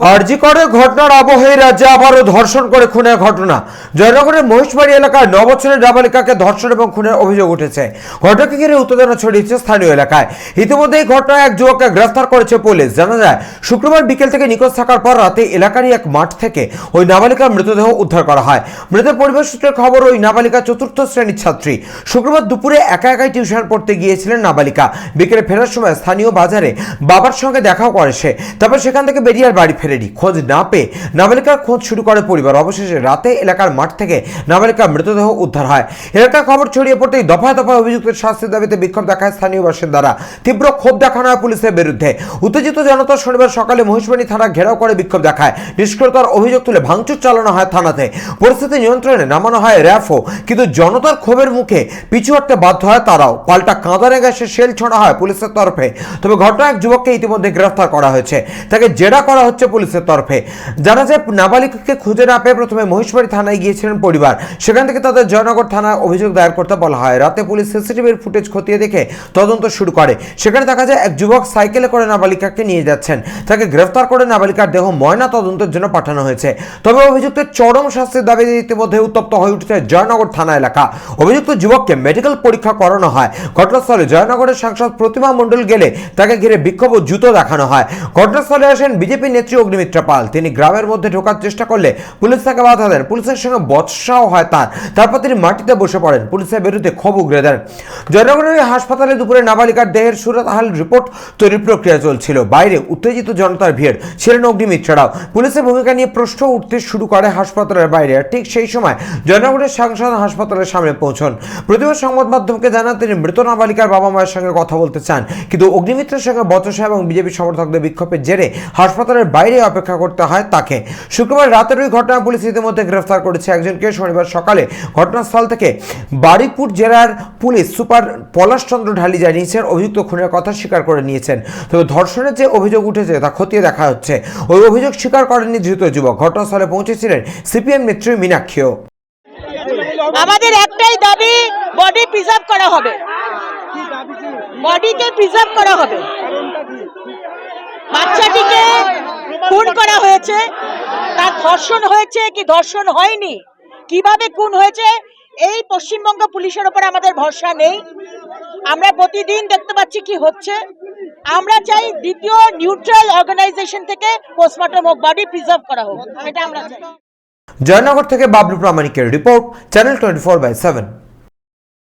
আরজিকরের ঘটনার আবহে রাজ্যে আবারও ধর্ষণ করে খুনের ঘটনা। জয়নগরের মহিষবাড়ি এলাকায় ন বছরের নাবালিকাকে ধর্ষণ এবং খুনের অভিযোগ উঠেছে। ঘটনাকে ঘিরে উত্তেজনা ছড়িয়েছে স্থানীয় এলাকায়। ইতিমধ্যে এই ঘটনায় এক যুবককে গ্রেফতার করেছে পুলিশ। জানা যায়, শুক্রবার বিকেল থেকে নিখোঁজ থাকার পর রাতে এলাকারই এক মাঠ থেকে ওই নাবালিকার মৃতদেহ উদ্ধার করা হয়। মৃতের পরিবার সূত্রে খবর, ওই নাবালিকা চতুর্থ শ্রেণির ছাত্রী। শুক্রবার দুপুরে একা একাই টিউশন পড়তে গিয়েছিলেন নাবালিকা। বিকেলে ফেরার সময় স্থানীয় বাজারে বাবার সঙ্গে দেখাও করে সে। তারপর সেখান থেকে বেরিয়ে আর বাড়ি ফেরেনি, খোঁজ না পেয়ে নাবালিকার খোঁজ শুরু করে পরিবার। অবশেষে রাতে এলাকার মাঠ থেকে নাবালিকার মৃতদেহ উদ্ধার হয়। এলাকার খবর ছড়িয়ে পড়তেই দফায় দফায় অভিযুক্তের শাস্তির দাবিতে বিক্ষোভ দেখায় স্থানীয় বাসিন্দারা। তীব্র ক্ষোভ দেখানো হয় পুলিশের বিরুদ্ধে। উত্তেজিত জনতা শনিবার সকালে মহিষবাণী থানা ঘেরাও করে বিক্ষোভ দেখায়। নিষ্ক্রিয়তার অভিযোগ তুলে ভাঙচুর চালানো হয় থানাতে। পরিস্থিতি নিয়ন্ত্রণে নামানো হয় র্যাফও, কিন্তু জনতার ক্ষোভের মুখে পিছু হটতে বাধ্য হয় তারাও। পাল্টা কাঁদানে গ্যাসে শেল ছোড়া হয় পুলিশের তরফে। তবে ঘটনা এক যুবককে ইতিমধ্যে গ্রেফতার করা হয়েছে। তাকে জেরা করা হচ্ছে পুলিশের তরফে। জানা যায়, নাবালিকাকে খুঁজে না পেয়ে প্রথমে মহিষবাড়ি থানায় গিয়েছিলেন পরিবার। সেখান থেকে তাদের জয়নগর থানায় অভিযোগ দায়ের করতে বলা হয়। রাতে পুলিশ সিসিটিভির ফুটেজ খতিয়ে দেখে তদন্ত শুরু করে। সেখানে দেখা যায়, এক যুবক সাইকেলে করে নাবালিকাকে নিয়ে যাচ্ছেন। তাকে গ্রেফতার করে নাবালিকার দেহ ময়না তদন্তের জন্য পাঠানো হয়েছে। তবে অভিযুক্তের চরম শাস্তির দাবি ইতিমধ্যে উত্তপ্ত হয়ে উঠেছে জয়নগর থানা এলাকা। অভিযুক্ত যুবককে মেডিকেল পরীক্ষা করানো হয়। ঘটনাস্থলে জয়নগরের সাংসদ প্রতিমা মণ্ডল গেলে তাকে ঘিরে বিক্ষোভ ও জুতো দেখানো হয়। ঘটনাস্থলে আসেন বিজেপি নেত্রী অগ্নিমিত্রা পাল। তিনি গ্রামের মধ্যে ঢোকার চেষ্টা করলে পুলিশ তাকে বাধা দেন। পুলিশের সঙ্গে বৎসাও হয় তার। তারপর তিনি মাটিতে বসে পড়েন। পুলিশের বিরুদ্ধে ক্ষোভ উগরে দেন। জয়নগরের হাসপাতালে দুপুরে নাবালিকার দেহের সুরতহাল রিপোর্ট তৈরির প্রক্রিয়া চলছিল। বাইরে উত্তেজিত জনতার ভিড়। ছিলেন অগ্নিমিত্রারাও পুলিশের ভূমিকা নিয়ে প্রশ্ন উঠতে শুরু করে হাসপাতালের বাইরে। ঠিক সেই সময় জয়নগরের সাংসদ হাসপাতালের সামনে পৌঁছন। প্রতিবার সংবাদ মাধ্যমকে জানান, তিনি মৃত নাবালিকার বাবা মায়ের সঙ্গে কথা বলতে চান। কিন্তু অগ্নিমিত্রের সঙ্গে বচসা এবং বিজেপি সমর্থকদের বিক্ষোভের জেরে হাসপাতালের বাইরে অপেক্ষা করতে হয় তাকে। শুক্রবার রাতের ওই ঘটনা পুলিশ ইতিমধ্যে গ্রেফতার করেছে একজনকে। শনিবার সকালে ঘটনাস্থল থেকে বারিকপুর জেলার পুলিশ সুপার পলাশচন্দ্র ঢালি জানিয়েছেন, অভিযুক্ত খুনের কথা স্বীকার করে নিয়েছেন। তবে ধর্ষণের যে অভিযোগ উঠেছে তা খতিয়ে দেখা হচ্ছে। ওই অভিযোগ স্বীকার করেননি ধৃত যুবক। ঘটনাস্থলে পৌঁছেছিলেন সিপিএম নেত্রী মীনাক্ষীও। আমাদের একটাই দাবি বডি প্রিজার্ভ করা হবে। বডিকে প্রিজার্ভ করা হবে। খুন করা হয়েছে? তার ধর্ষণ হয়েছে কি ধর্ষণ হয়নি? কীভাবে খুন হয়েছে? এই পশ্চিমবঙ্গ পুলিশের ওপর আমাদের ভরসা নেই। আমরা প্রতিদিন দেখতে পাচ্ছি কি হচ্ছে। আমরা চাই দ্বিতীয় নিউট্রাল অর্গানাইজেশন থেকে পোস্টমর্টম হোক বডি প্রিজার্ভ করা হোক। এটা আমরা চাই। জয়নগর থেকে Bablu প্রামাণিকের report channel twenty four by seven